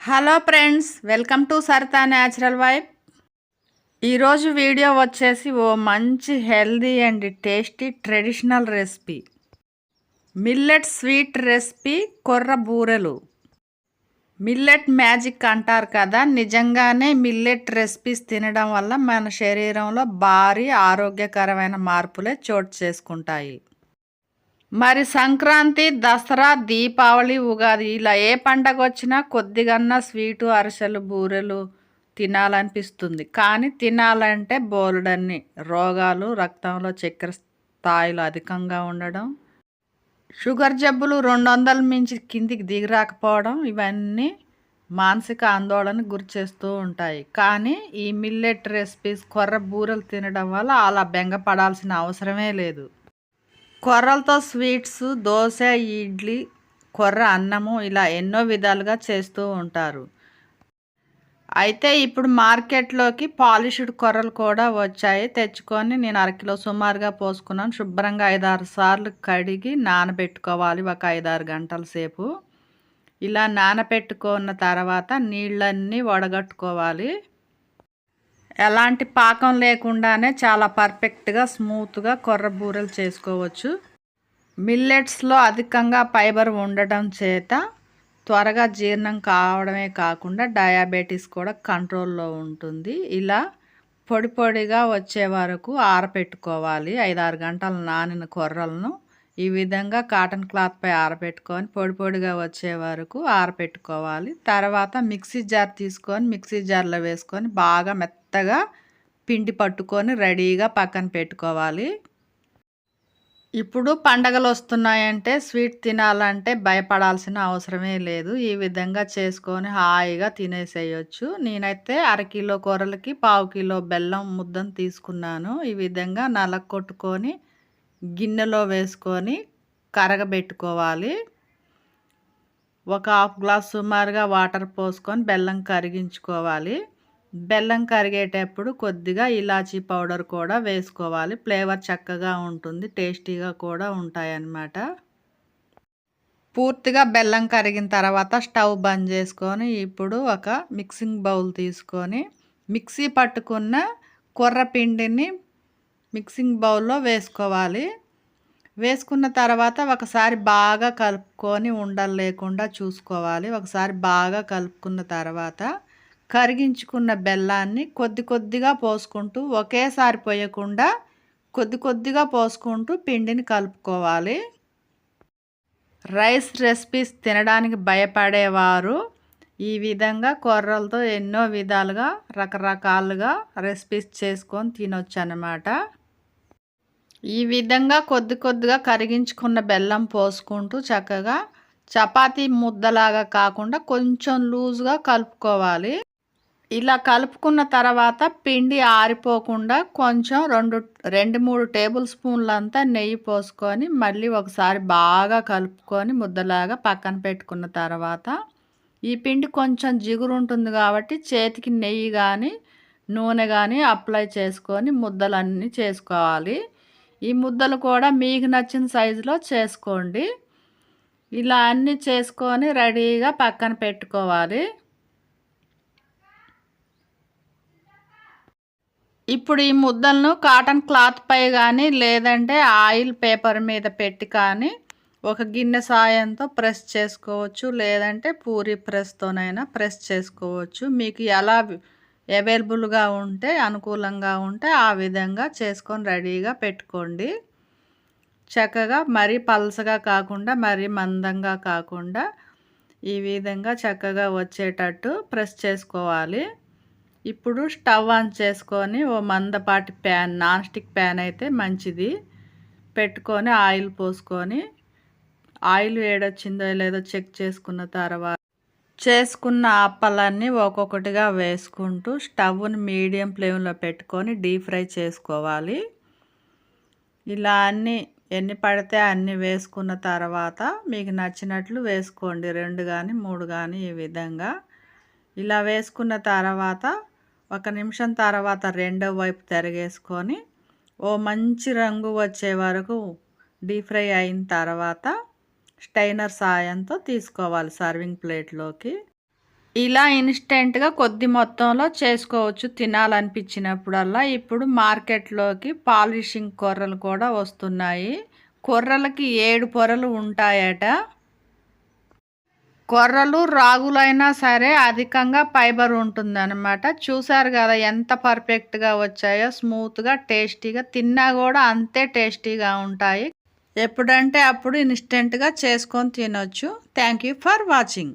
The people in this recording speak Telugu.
Hello friends welcome to Saritha natural vibe. ఈరోజు వీడియో వచ్చేసి ఓ మంచి healthy and tasty traditional recipe. Millet sweet recipe కొర్ర బూరెలు. మిల్లెట్ మ్యాజిక్ అంటారు కదా నిజంగానే మిల్లెట్ రెసిపీస్ తినడం వల్ల మన శరీరంలో భారీ ఆరోగ్యకరమైన మార్పులే చోటు చేసుకుంటాయి. మరి సంక్రాంతి దసరా దీపావళి ఉగాది ఇలా ఏ పండగ వచ్చినా కొద్దిగన్నా స్వీటు అరిసెలు బూరెలు తినాలనిపిస్తుంది. కానీ తినాలంటే బోలెడన్ని రోగాలు రక్తంలో చక్కెర స్థాయిలు అధికంగా ఉండడం షుగర్ జబ్బులు రెండు వందల మించి కిందికి దిగిరాకపోవడం ఇవన్నీ మానసిక ఆందోళన గురి చేస్తూ ఉంటాయి. కానీ ఈ మిల్లెట్ రెసిపీస్ కొర్ర బూరెలు తినడం వల్ల అలా బెంగపడాల్సిన అవసరమే లేదు. కొర్రలతో స్వీట్స్ దోశ ఇడ్లీ కొర్ర అన్నము ఇలా ఎన్నో విధాలుగా చేస్తూ ఉంటారు. అయితే ఇప్పుడు మార్కెట్లోకి పాలిష్డ్ కొర్రలు కూడా వచ్చాయి. తెచ్చుకొని నేను అరకిలో సుమారుగా పోసుకున్నాను. శుభ్రంగా ఐదారు సార్లు కడిగి నానబెట్టుకోవాలి ఒక ఐదారు గంటల సేపు. ఇలా నానబెట్టుకున్న తర్వాత నీళ్ళన్నీ వడగట్టుకోవాలి. ఎలాంటి పాకం లేకుండానే చాలా పర్ఫెక్ట్గా స్మూత్గా కొర్ర బూరెలు చేసుకోవచ్చు. మిల్లెట్స్లో అధికంగా ఫైబర్ ఉండటం చేత త్వరగా జీర్ణం కావడమే కాకుండా డయాబెటీస్ కూడా కంట్రోల్లో ఉంటుంది. ఇలా పొడి పొడిగా వచ్చే వరకు ఆరపెట్టుకోవాలి. ఐదారు గంటలు నానిన కొర్రలను ఈ విధంగా కాటన్ క్లాత్పై ఆరబెట్టుకొని పొడి పొడిగా వచ్చే వరకు ఆరబెట్టుకోవాలి. తర్వాత మిక్సీ జార్ తీసుకొని మిక్సీ జార్లో వేసుకొని బాగా మెత్తగా పిండి పట్టుకొని రెడీగా పక్కన పెట్టుకోవాలి. ఇప్పుడు పండగలు వస్తున్నాయంటే స్వీట్ తినాలంటే భయపడాల్సిన అవసరమే లేదు. ఈ విధంగా చేసుకొని హాయిగా తినేసేయచ్చు. నేనైతే అరకిలో కూరలకి పావు కిలో బెల్లం ముద్దను తీసుకున్నాను. ఈ విధంగా నలగొట్టుకొని గిన్నెలో వేసుకొని కరగబెట్టుకోవాలి. ఒక హాఫ్ గ్లాస్ సుమారుగా వాటర్ పోసుకొని బెల్లం కరిగించుకోవాలి. బెల్లం కరిగేటప్పుడు కొద్దిగా ఇలాచీ పౌడర్ కూడా వేసుకోవాలి. ఫ్లేవర్ చక్కగా ఉంటుంది టేస్టీగా కూడా ఉంటాయన్నమాట. పూర్తిగా బెల్లం కరిగిన తర్వాత స్టవ్ బంద్ చేసుకొని ఇప్పుడు ఒక మిక్సింగ్ బౌల్ తీసుకొని మిక్సీ పట్టుకున్న కొర్ర పిండిని మిక్సింగ్ బౌల్లో వేసుకోవాలి. వేసుకున్న తర్వాత ఒకసారి బాగా కలుపుకొని ఉండలు లేకుండా చూసుకోవాలి. ఒకసారి బాగా కలుపుకున్న తర్వాత కరిగించుకున్న బెల్లాన్ని కొద్ది కొద్దిగా పోసుకుంటూ ఒకేసారి పోయకుండా కొద్ది కొద్దిగా పోసుకుంటూ పిండిని కలుపుకోవాలి. రైస్ రెసిపీస్ తినడానికి భయపడేవారు ఈ విధంగా కొర్రలతో ఎన్నో విధాలుగా రకరకాలుగా రెసిపీస్ చేసుకొని తినొచ్చు అన్నమాట ఈ విధంగా కొద్ది కొద్దిగా కరిగించుకున్న బెల్లం పోసుకుంటూ చక్కగా చపాతీ ముద్దలాగా కాకుండా కొంచెం లూజ్గా కలుపుకోవాలి. ఇలా కలుపుకున్న తర్వాత పిండి ఆరిపోకుండా కొంచెం రెండు రెండు మూడు టేబుల్ స్పూన్లంతా నెయ్యి పోసుకొని మళ్ళీ ఒకసారి బాగా కలుపుకొని ముద్దలాగా పక్కన పెట్టుకున్న తర్వాత ఈ పిండి కొంచెం జిగురు ఉంటుంది కాబట్టి చేతికి నెయ్యి కానీ నూనె కానీ అప్లై చేసుకొని ముద్దలన్నీ చేసుకోవాలి. ఈ ముద్దలు కూడా మీకు నచ్చిన సైజులో చేసుకోండి. ఇలా అన్నీ చేసుకొని రెడీగా పక్కన పెట్టుకోవాలి. ఇప్పుడు ఈ ముద్దలను కాటన్ క్లాత్ పై కానీ లేదంటే ఆయిల్ పేపర్ మీద పెట్టి కానీ ఒక గిన్నె సాయంతో ప్రెస్ చేసుకోవచ్చు. లేదంటే పూరి ప్రెస్తోనైనా ప్రెస్ చేసుకోవచ్చు. మీకు ఎలా అవైలబుల్గా ఉంటే అనుకూలంగా ఉంటే ఆ విధంగా చేసుకొని రెడీగా పెట్టుకోండి. చక్కగా మరీ పలసగా కాకుండా మరీ మందంగా కాకుండా ఈ విధంగా చక్కగా వచ్చేటట్టు ప్రెస్ చేసుకోవాలి. ఇప్పుడు స్టవ్ ఆన్ చేసుకొని ఓ మందపాటి ప్యాన్ నాన్ స్టిక్ ప్యాన్ అయితే మంచిది. పెట్టుకొని ఆయిల్ పోసుకొని ఆయిల్ వేడొచ్చిందో లేదో చెక్ చేసుకున్న తర్వాత చేసుకున్న అప్పలన్నీ ఒక్కొక్కటిగా వేసుకుంటూ స్టవ్ని మీడియం ఫ్లేమ్లో పెట్టుకొని డీప్ ఫ్రై చేసుకోవాలి. ఇలా అన్నీ ఎన్ని పడితే అన్నీ వేసుకున్న తర్వాత మీకు నచ్చినట్లు వేసుకోండి. రెండు కానీ మూడు కానీ ఈ విధంగా. ఇలా వేసుకున్న తర్వాత ఒక నిమిషం తర్వాత రెండో వైపు తిరగేసుకొని ఓ మంచి రంగు వచ్చే వరకు డీప్ ఫ్రై అయిన తర్వాత స్టైనర్ సాయంతో తీసుకోవాలి సర్వింగ్ ప్లేట్లోకి. ఇలా ఇన్స్టెంట్గా కొద్ది మొత్తంలో చేసుకోవచ్చు. తినాలనిపించినప్పుడల్లా ఇప్పుడు మార్కెట్లోకి పాలిషింగ్ కొర్రలు కూడా వస్తున్నాయి. కొర్రలకి ఏడు పొరలు ఉంటాయట. కొర్రలు రాగులైనా సరే అధికంగా ఫైబర్ ఉంటుందన్నమాట. చూసారు కదా ఎంత పర్ఫెక్ట్గా వచ్చాయో స్మూత్గా టేస్టీగా తిన్నా కూడా అంతే టేస్టీగా ఉంటాయి. ఎప్పుడంటే అప్పుడు ఇన్స్టెంట్గా చేసుకొని తినొచ్చు. Thank you for watching